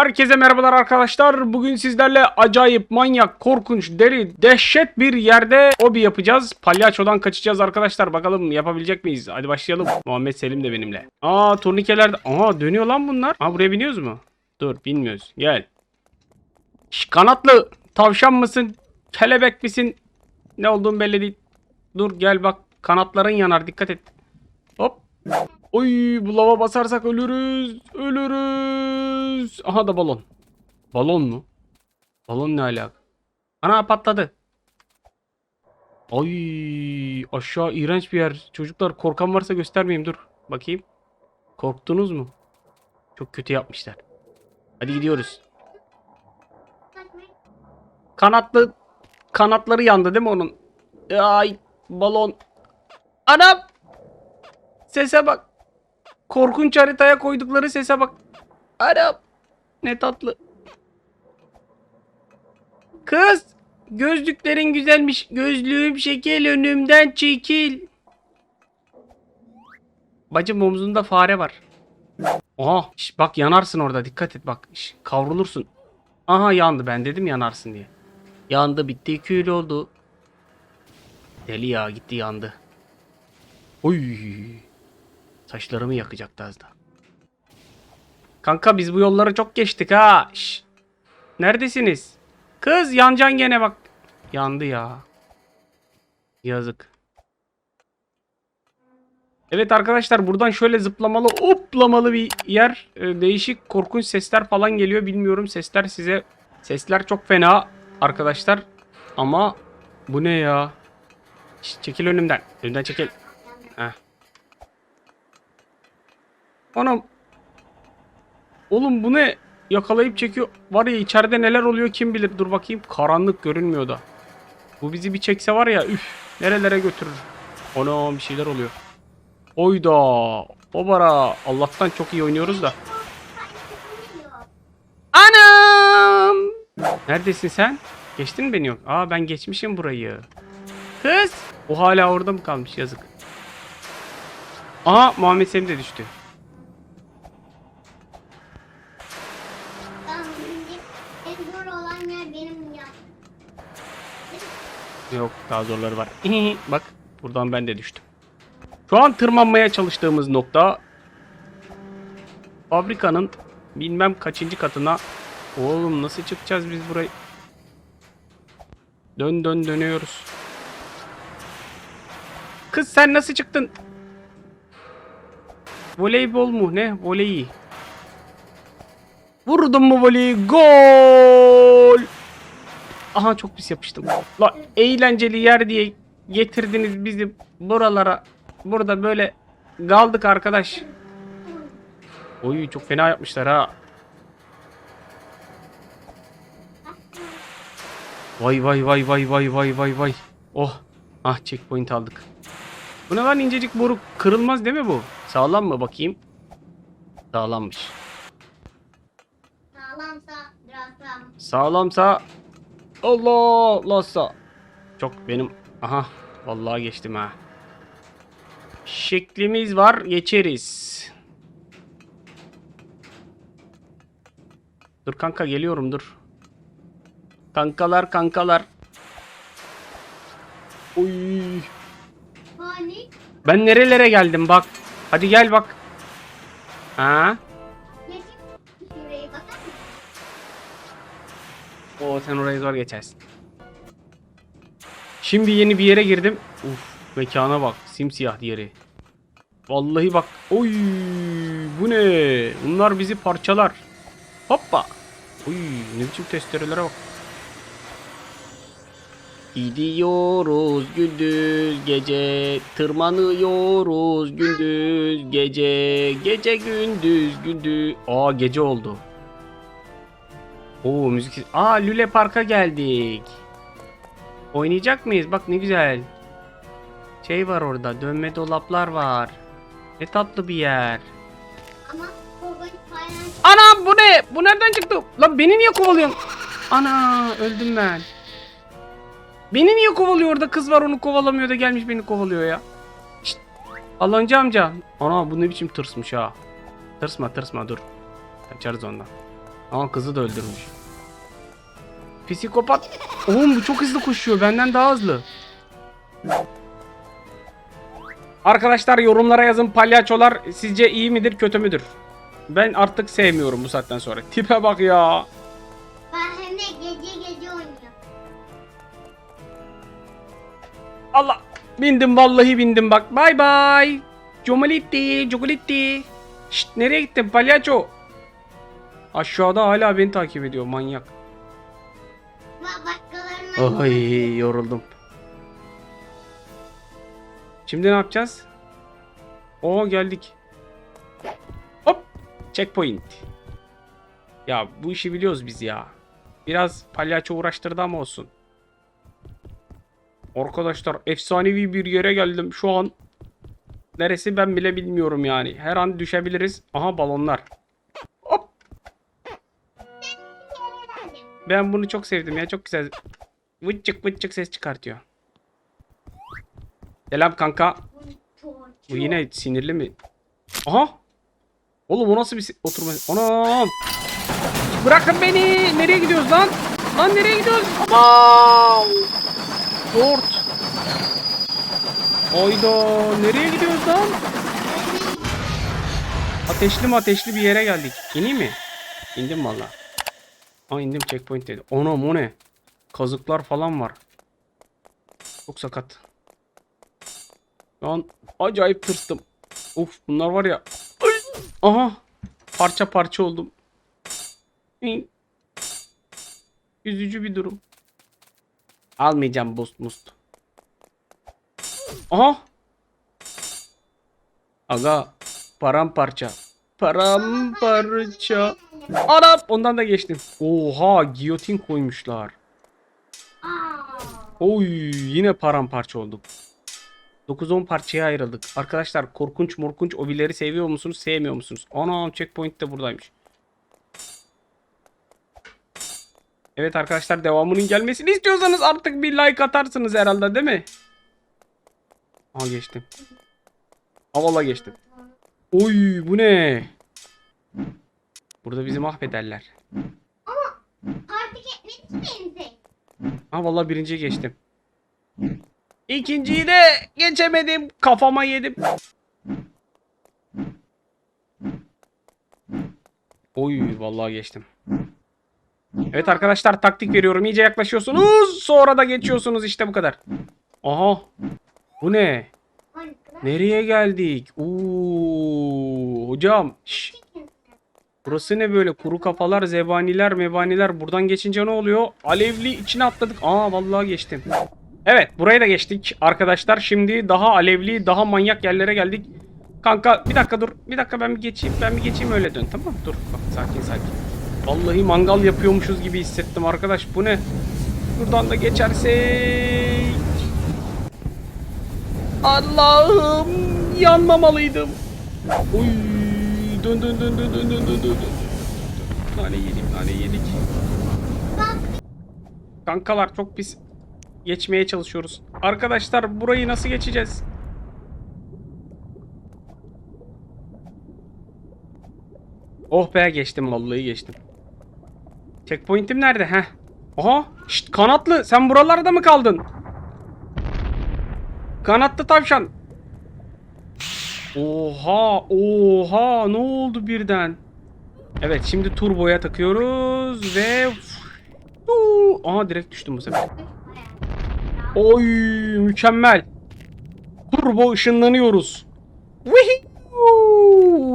Herkese merhabalar arkadaşlar. Bugün sizlerle acayip, manyak, korkunç, deli, dehşet bir yerde obi yapacağız. Palyaçodan kaçacağız arkadaşlar. Bakalım yapabilecek miyiz? Hadi başlayalım. Muhammed Selim de benimle. Aa turnikeler de... Aa dönüyor lan bunlar. Aa buraya biniyoruz mu? Dur bilmiyoruz. Gel. Şş, kanatlı tavşan mısın? Kelebek misin? Ne olduğun belli değil. Dur gel bak. Kanatların yanar. Dikkat et. Hop. Oy bu lava basarsak ölürüz. Ölürüz. Aha da balon. Balon mu? Balon ne alaka? Ana patladı. Ay aşağı iğrenç bir yer. Çocuklar korkan varsa göstermeyeyim dur. Bakayım. Korktunuz mu? Çok kötü yapmışlar. Hadi gidiyoruz. Kanatlı kanatları yandı değil mi onun? Ay balon. Anam. Sese bak. Korkunç haritaya koydukları sese bak. Anam. Ne tatlı. Kız. Gözlüklerin güzelmiş. Gözlüğüm şekil önümden çekil. Bacım omzunda fare var. Aha. şş, bak yanarsın orada. Dikkat et bak. şş, kavrulursun. Aha yandı. Ben dedim yanarsın diye. Yandı bitti kül oldu. Deli ya gitti yandı. Oy. Saçlarımı yakacaktı az da. Kanka biz bu yolları çok geçtik ha. Şş. Neredesiniz? Kız yancan gene bak. Yandı ya. Yazık. Evet arkadaşlar buradan şöyle zıplamalı hoplamalı bir yer. Ee, değişik korkunç sesler falan geliyor. Bilmiyorum sesler size. Sesler çok fena arkadaşlar. Ama bu ne ya? Şş, çekil önümden. Önümden çekil. Heh. Anam. Oğlum bu ne? Yakalayıp çekiyor. Var ya içeride neler oluyor kim bilir. Dur bakayım. Karanlık görünmüyor da. Bu bizi bir çekse var ya üf. Nerelere götürür. Ana bir şeyler oluyor. Oyda. Obara. Allah'tan çok iyi oynuyoruz da. Anam. Neredesin sen? Geçtin mi beni yok? Aa ben geçmişim burayı. Kız. O hala orada mı kalmış yazık. Aha Muhammed Selim de düştü. Tamam şimdi en zor olan yer benim ya. Yok daha zorları var. Bak buradan ben de düştüm. Şu an tırmanmaya çalıştığımız nokta fabrikanın bilmem kaçıncı katına Oğlum nasıl çıkacağız biz burayı? Dön dön dönüyoruz. Kız sen nasıl çıktın? Voleybol mu ne? Voleyi. Vurdum mu voleyi? Gol! Aha çok pis yapıştım. La eğlenceli yer diye getirdiniz bizi buralara. Burada böyle kaldık arkadaş. Oy çok fena yapmışlar ha. Vay vay vay vay vay vay vay vay. Oh. Ah checkpoint aldık. Bu ne lan incecik boru kırılmaz değil mi bu? Sağlam mı bakayım? Sağlammış. Sağlamsa biraz sağlam. Sağlamsa Allah lassa. Çok benim aha vallahi geçtim ha. Şeklimiz var geçeriz. Dur kanka geliyorum dur. Kankalar kankalar. Oy. Hani Ben nerelere geldim bak. Hadi gel bak. Ha? Oo sen orayı zor geçersin. Şimdi yeni bir yere girdim. Uf mekana bak. Simsiyah yeri. Vallahi bak. Oy bu ne? Bunlar bizi parçalar. Hoppa. Oy ne biçim testerelere bak. Gidiyoruz gündüz gece tırmanıyoruz gündüz gece gece gündüz gündüz. Aa gece oldu. Oo müzik. Aa Lüle Park'a geldik. Oynayacak mıyız? Bak ne güzel. Şey var orada. Dönme dolaplar var. Ne tatlı bir yer. Ama. Ana bu ne? Bu nereden çıktı? Lan beni niye kovalıyorsun? Ana öldüm ben. Beni niye kovalıyor orada? Kız var onu kovalamıyor da gelmiş beni kovalıyor ya. Şşt. Alancı amca. Ana bu ne biçim tırsmış ha. Tırsma tırsma dur. Kaçarız ondan. Aa kızı da öldürmüş. Psikopat. Oğlum bu çok hızlı koşuyor. Benden daha hızlı. Arkadaşlar yorumlara yazın palyaçolar sizce iyi midir kötü müdür? Ben artık sevmiyorum bu saatten sonra. Tipe bak ya. Ben hem de gece gece oynuyorum. Allah. Bindim vallahi bindim bak. Bay bay. Comalitti, Cogolitti. Şşt nereye gittin palyaço? Aşağıda hala beni takip ediyor manyak. Başkalarına Ay yoruldum. Şimdi ne yapacağız? Oo geldik. Hop. Checkpoint. Ya bu işi biliyoruz biz ya. Biraz palyaço uğraştırdı ama olsun. Arkadaşlar efsanevi bir yere geldim şu an. Neresi ben bile bilmiyorum yani. Her an düşebiliriz. Aha balonlar. Ben bunu çok sevdim ya. Çok güzel. Vıçık vıçık ses çıkartıyor. Selam kanka. Bu yine sinirli mi? Aha. Oğlum o nasıl bir oturma? Anam. Bırakın beni. Nereye gidiyoruz lan? Lan nereye gidiyoruz? Aman. Dört. Ayda nereye gidiyoruz lan? Ateşli mi ateşli bir yere geldik. İneyim mi? İndim valla. Aa indim checkpoint dedi. Anam o ne? Kazıklar falan var. Çok sakat. Şu an acayip tırstım. Of bunlar var ya. Aha. Parça parça oldum. Üzücü bir durum. Almayacağım boost must. Aha. Aga paramparça. Paramparça. Arap ondan da geçtim. Oha giyotin koymuşlar. Oy yine paramparça olduk. 9-10 parçaya ayrıldık. Arkadaşlar korkunç morkunç obileri seviyor musunuz sevmiyor musunuz? Anam checkpoint de buradaymış. Evet arkadaşlar devamının gelmesini istiyorsanız artık bir like atarsınız herhalde değil mi? Aa geçtim. Havala geçtim. Oy bu ne? Burada bizi mahvederler. Artık etmedi ki benim Ha vallahi birinciyi geçtim. İkinciyi de geçemedim. Kafama yedim. Oy vallahi geçtim. Evet arkadaşlar taktik veriyorum. İyice yaklaşıyorsunuz. Sonra da geçiyorsunuz işte bu kadar. Aha. Bu ne? Nereye geldik? Oo, hocam. Şş, burası ne böyle? Kuru kafalar, zebaniler, mebaniler. Buradan geçince ne oluyor? Alevli içine atladık. Aa vallahi geçtim. Evet burayı da geçtik arkadaşlar. Şimdi daha alevli, daha manyak yerlere geldik. Kanka bir dakika dur. Bir dakika ben bir geçeyim. Ben bir geçeyim öyle dön tamam? Dur bak sakin sakin. Vallahi mangal yapıyormuşuz gibi hissettim arkadaş. Bu ne? Buradan da geçersek. Allah'ım yanmamalıydım. Oy dön dön dön dön dön dön dön dön. Nane yedik nane yedik. Kankalar çok pis geçmeye çalışıyoruz. Arkadaşlar burayı nasıl geçeceğiz? Oh be geçtim vallahi geçtim. Checkpoint'im nerede? Heh. Aha. Şşt kanatlı sen buralarda mı kaldın? Kanatlı tavşan. Oha oha ne oldu birden? Evet şimdi turboya takıyoruz ve Uuu, Aha direkt düştüm bu sefer. Oy mükemmel. Turbo ışınlanıyoruz.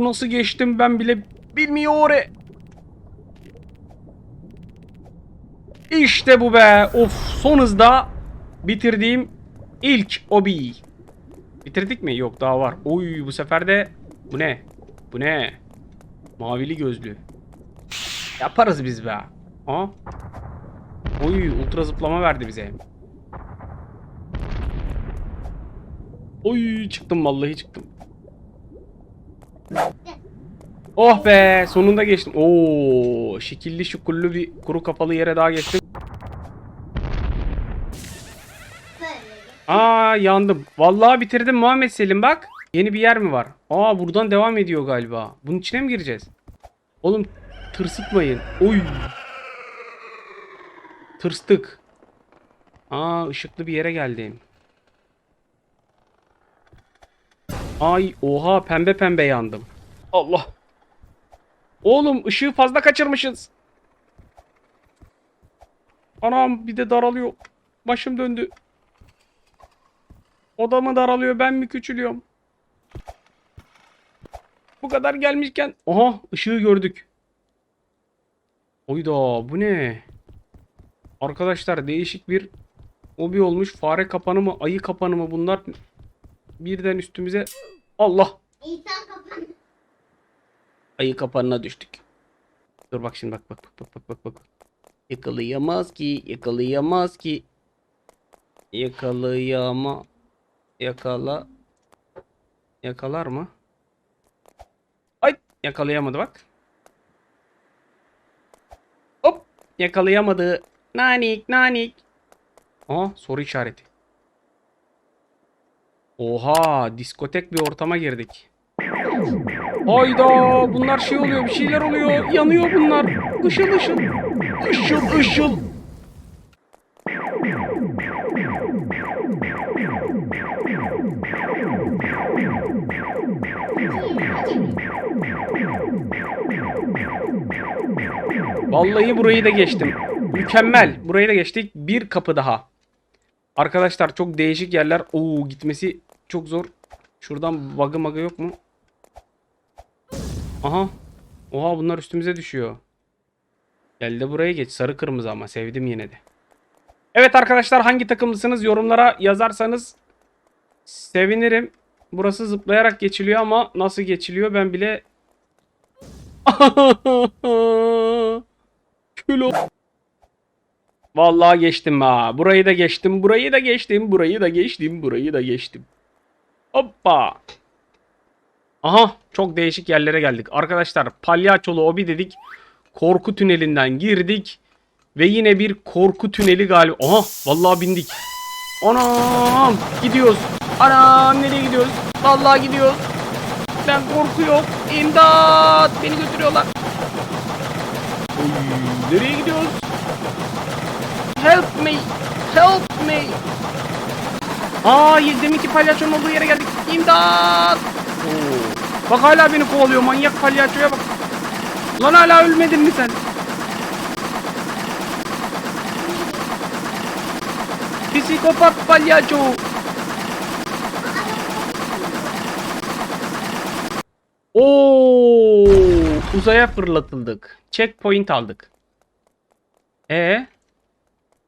Nasıl geçtim ben bile bilmiyorum. İşte bu be. Of son hızda bitirdiğim ilk obi. Bitirdik mi? Yok daha var. Oy bu sefer de bu ne? Bu ne? Mavili gözlü. Yaparız biz be. Aa. Oy ultra zıplama verdi bize. Oy çıktım vallahi çıktım. Oh be sonunda geçtim. Oo şekilli şukullu bir kuru kapalı yere daha geçtim. Böyle. Aa yandım. Vallahi bitirdim Muhammed Selim bak. Yeni bir yer mi var? Aa buradan devam ediyor galiba. Bunun içine mi gireceğiz? Oğlum tırsıtmayın. Oy. Tırstık. Aa ışıklı bir yere geldim. Ay oha pembe pembe yandım. Allah. Oğlum ışığı fazla kaçırmışız. Anam bir de daralıyor. Başım döndü. Odamı daralıyor ben mi küçülüyorum? Bu kadar gelmişken. Aha ışığı gördük. Oyda bu ne? Arkadaşlar değişik bir obi olmuş. Fare kapanı mı ayı kapanı mı bunlar birden üstümüze. Allah. İnsan kapandı. Ayı kapanına düştük. Dur bak şimdi bak bak bak bak bak bak. Yakalayamaz ki, yakalayamaz ki. Yakalayama. Yakala. Yakalar mı? Ay yakalayamadı bak. Hop yakalayamadı. Nanik nanik. Aa soru işareti. Oha diskotek bir ortama girdik. Hayda bunlar şey oluyor bir şeyler oluyor yanıyor bunlar ışıl ışıl ışıl ışıl Vallahi burayı da geçtim mükemmel burayı da geçtik bir kapı daha Arkadaşlar çok değişik yerler Oo gitmesi çok zor Şuradan bug'ı magı yok mu? Aha. Oha bunlar üstümüze düşüyor. Gel de buraya geç. Sarı kırmızı ama sevdim yine de. Evet arkadaşlar hangi takımlısınız yorumlara yazarsanız sevinirim. Burası zıplayarak geçiliyor ama nasıl geçiliyor ben bile Külo. Vallahi geçtim ha. Burayı da geçtim, burayı da geçtim, burayı da geçtim, burayı da geçtim. Hoppa. Aha çok değişik yerlere geldik. Arkadaşlar palyaçolu obi dedik. Korku tünelinden girdik. Ve yine bir korku tüneli galiba. Aha vallahi bindik. Anam gidiyoruz. Anam nereye gidiyoruz? Vallahi gidiyoruz. Ben korkuyorum. İmdat beni götürüyorlar. Oy, nereye gidiyoruz? Help me. Help me. Aa deminki palyaçonun olduğu yere geldik. İmdat. Oo. Bak hala beni kovalıyor manyak palyaçoya bak. Lan hala ölmedin mi sen? Psikopat palyaço. Oo, uzaya fırlatıldık. Checkpoint aldık. E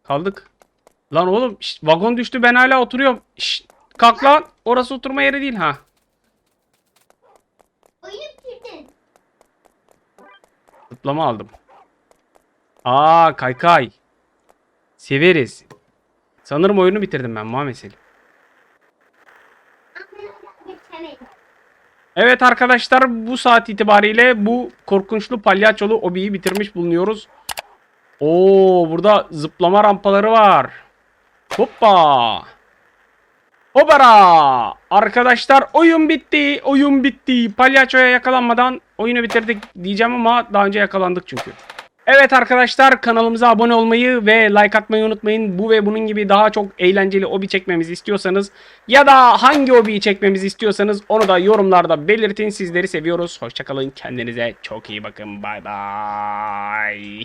kaldık. Lan oğlum şşt, vagon düştü ben hala oturuyorum. Şşt, kalk lan. Orası oturma yeri değil ha. Zıplama aldım. Aa kaykay. Severiz. Sanırım oyunu bitirdim ben Muhammed Selim. Evet arkadaşlar bu saat itibariyle bu korkunçlu palyaçolu obiyi bitirmiş bulunuyoruz. Oo burada zıplama rampaları var. Hoppa. Hopara. Arkadaşlar oyun bitti. Oyun bitti. Palyaçoya yakalanmadan oyunu bitirdik diyeceğim ama daha önce yakalandık çünkü. Evet arkadaşlar kanalımıza abone olmayı ve like atmayı unutmayın. Bu ve bunun gibi daha çok eğlenceli obi çekmemizi istiyorsanız ya da hangi obiyi çekmemizi istiyorsanız onu da yorumlarda belirtin. Sizleri seviyoruz. Hoşçakalın. Kendinize çok iyi bakın. Bay bay.